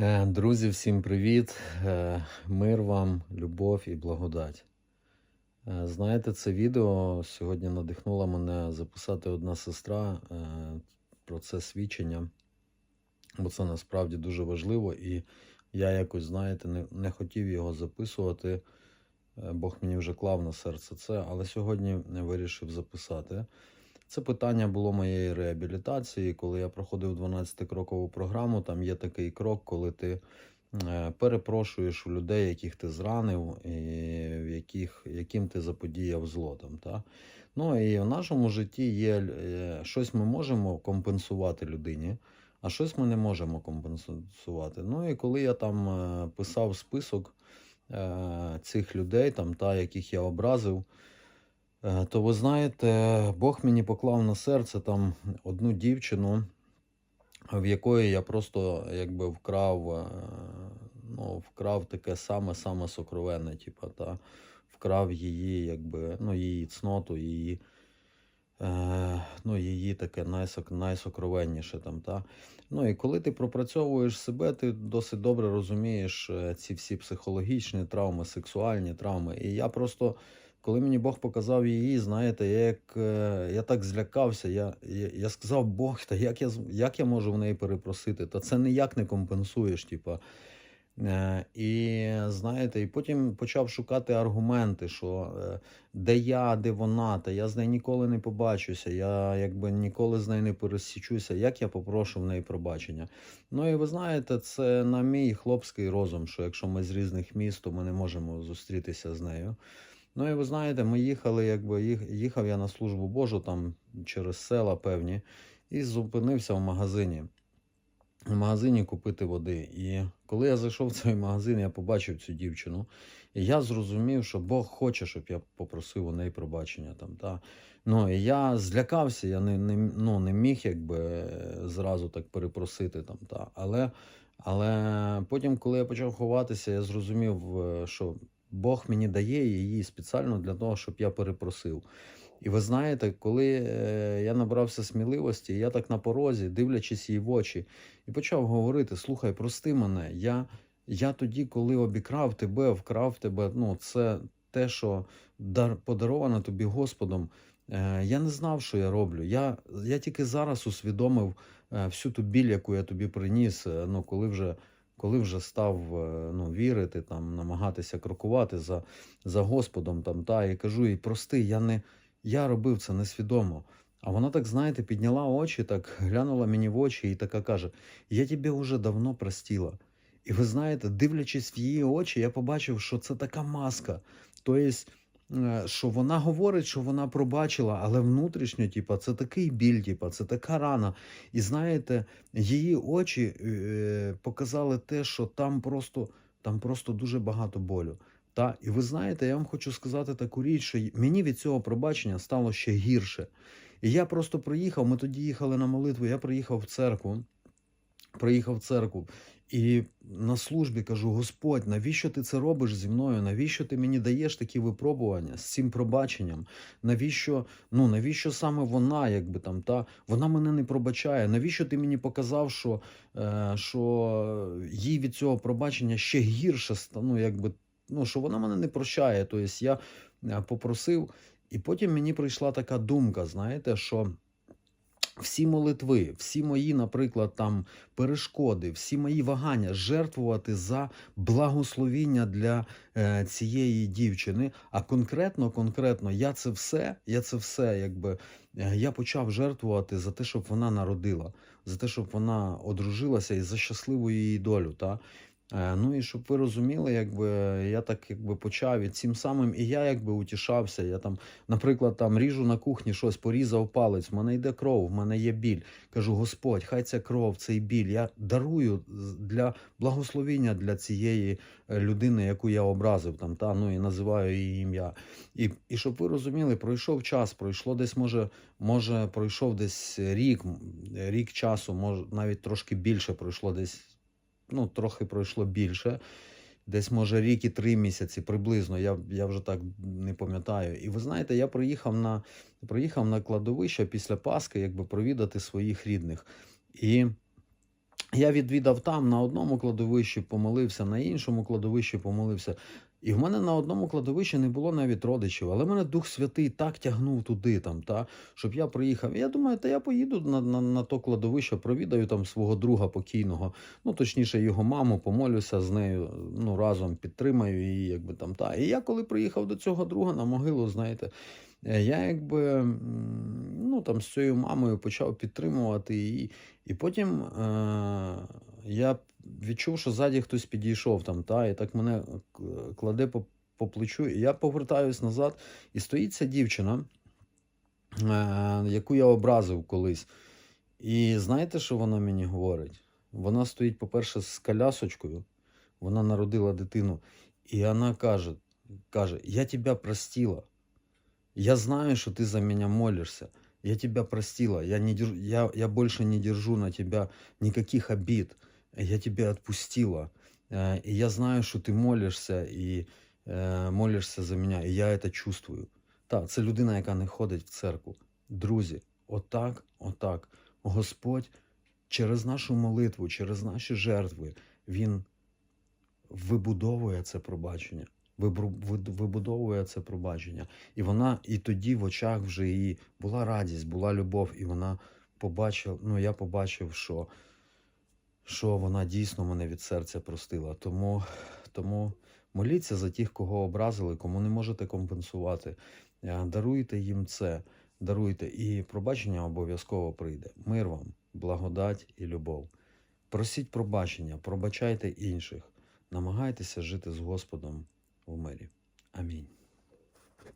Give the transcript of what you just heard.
Е, Друзі, всім привіт! Е, Мир вам, любов і благодать. Е, Знаєте, це відео сьогодні надихнула мене записати одна сестра про це свідчення, бо це насправді дуже важливо, і я якось, знаєте, не, не хотів його записувати. Бог мені вже клав на серце це, але сьогодні вирішив записати. Це питання було моєї реабілітації, коли я проходив 12-крокову програму. Там є такий крок, коли ти е, перепрошуєш у людей, яких ти зранив, і в яких, яким ти заподіяв зло. Там, та? Ну і в нашому житті є е, щось ми можемо компенсувати людині, а щось ми не можемо компенсувати. Ну і коли я там е, писав список цих людей, там, та, яких я образив. Е, То ви знаєте, Бог мені поклав на серце там одну дівчину, в якої я просто якби вкрав, е, ну, вкрав таке саме-саме сокровенне, типу, та, вкрав її, якби, ну, її цноту, її, е, ну, її таке найсок, найсокровенніше там, та. Ну і коли ти пропрацьовуєш себе, ти досить добре розумієш ці всі психологічні травми, сексуальні травми. І я просто коли мені Бог показав її, знаєте, я як е, я так злякався. Я я, я сказав, Бог, та як я як я можу в неї перепросити? Та це ніяк не компенсуєш. Типа. Е, і знаєте, і потім почав шукати аргументи, що е, де я, де вона, та я з нею ніколи не побачуся, я якби ніколи з нею не пересічуся. Як я попрошу в неї пробачення? Ну і ви знаєте, це на мій хлопський розум, що якщо ми з різних міст, то ми не можемо зустрітися з нею. Ну і ви знаєте, ми їхали, якби їхав я на службу Божу там через села певні, і зупинився в магазині. В магазині купити води. І коли я зайшов в цей магазин, я побачив цю дівчину, і я зрозумів, що Бог хоче, щоб я попросив у неї пробачення. Там, та. Ну, і я злякався, я не, не, ну, не міг якби, зразу так перепросити. Там, та. Але, але потім, коли я почав ховатися, я зрозумів, е, що Бог мені дає її спеціально для того, щоб я перепросив. І ви знаєте, коли е, я набрався сміливості, я так на порозі, дивлячись їй в очі, і почав говорити: слухай, прости мене, я, я тоді, коли обікрав тебе, вкрав тебе, ну це те, що дар, подаровано тобі Господом. Е, я не знав, що я роблю. Я, я тільки зараз усвідомив е, всю ту біль, яку я тобі приніс, ну, коли вже. Коли вже став е, ну, вірити, там, намагатися крокувати за, за Господом, там, та, і кажу їй, прости, я не, я робив це несвідомо. А вона так, знаєте, підняла очі, так глянула мені в очі і така каже: Я тебе вже давно простила. І ви знаєте, дивлячись в її очі, я побачив, що це така маска. Тобто, що вона говорить, що вона пробачила, але внутрішньо, типа, це такий біль, типа, це така рана. І знаєте, її очі е, показали те, що там просто, там просто дуже багато болю. Та, і ви знаєте, я вам хочу сказати таку річ, що мені від цього пробачення стало ще гірше. І я просто приїхав, ми тоді їхали на молитву, я приїхав в церкву, приїхав в церкву і на службі кажу: Господь, навіщо ти це робиш зі мною? Навіщо ти мені даєш такі випробування з цим пробаченням? Навіщо, ну навіщо саме вона, якби там та вона мене не пробачає? Навіщо ти мені показав, що, е, що їй від цього пробачення ще гірше ста- ну, якби, ну, що вона мене не прощає? Тобто я е, попросив, і потім мені прийшла така думка, знаєте, що всі молитви, всі мої, наприклад, там перешкоди, всі мої вагання жертвувати за благословіння для е, цієї дівчини. А конкретно, конкретно, я це все, я це все, якби е, я почав жертвувати за те, щоб вона народила, за те, щоб вона одружилася і за щасливу її долю. Та? Е, Ну і щоб ви розуміли, якби я так якби почав і цим самим, і я якби утішався. Я там, наприклад, там ріжу на кухні щось, порізав палець, в мене йде кров, в мене є біль. Кажу, Господь, хай ця кров, цей біль. Я дарую для благословіння для цієї е, людини, яку я образив, там та ну і називаю її ім'я. І, і щоб ви розуміли, пройшов час, пройшло десь, може, може, пройшов десь рік, рік часу, може навіть трошки більше пройшло десь ну, трохи пройшло більше. Десь, може, рік і три місяці приблизно, я, я вже так не пам'ятаю. І ви знаєте, я приїхав на, приїхав на кладовище після Пасхи, якби провідати своїх рідних. І Я відвідав там на одному кладовищі, помолився, на іншому кладовищі помолився. І в мене на одному кладовищі не було навіть родичів, але мене Дух Святий так тягнув туди, там, та, щоб я приїхав. І я думаю, та я поїду на, на, на то кладовище, провідаю там свого друга покійного, ну точніше, його маму, помолюся з нею, ну разом підтримаю її, якби там та. І я коли приїхав до цього друга на могилу, знаєте, е, я якби ну там з цією мамою почав підтримувати її. І потім е- я відчув, що ззаді хтось підійшов там, та, і так мене кладе по, по плечу. І я повертаюсь назад, і стоїть ця дівчина, е- яку я образив колись. І знаєте, що вона мені говорить? Вона стоїть, по-перше, з колясочкою, вона народила дитину, і вона каже, каже: Я тебе простила. Я знаю, что ты за меня молишься. Я тебя простила. Я, не я, я больше не держу на тебя никаких обид Я тебя отпустила. Э, И я знаю, что ты молишся і е, молишся за мене. І я это чувствую. Так, це людина, яка не ходить в церкву. Друзі, отак, отак. Господь через нашу молитву, через наші жертви, Він вибудовує це пробачення. вибру- вид- Вибудовує це пробачення. І вона і тоді в очах вже її була радість, була любов, і вона побачила, ну я побачив, що, що вона дійсно мене від серця простила. Тому, тому моліться за тих, кого образили, кому не можете компенсувати. Е, Даруйте їм це, даруйте, і пробачення обов'язково прийде. Мир вам, благодать і любов. Просіть пробачення, пробачайте інших, намагайтеся жити з Господом в мирі. Амінь.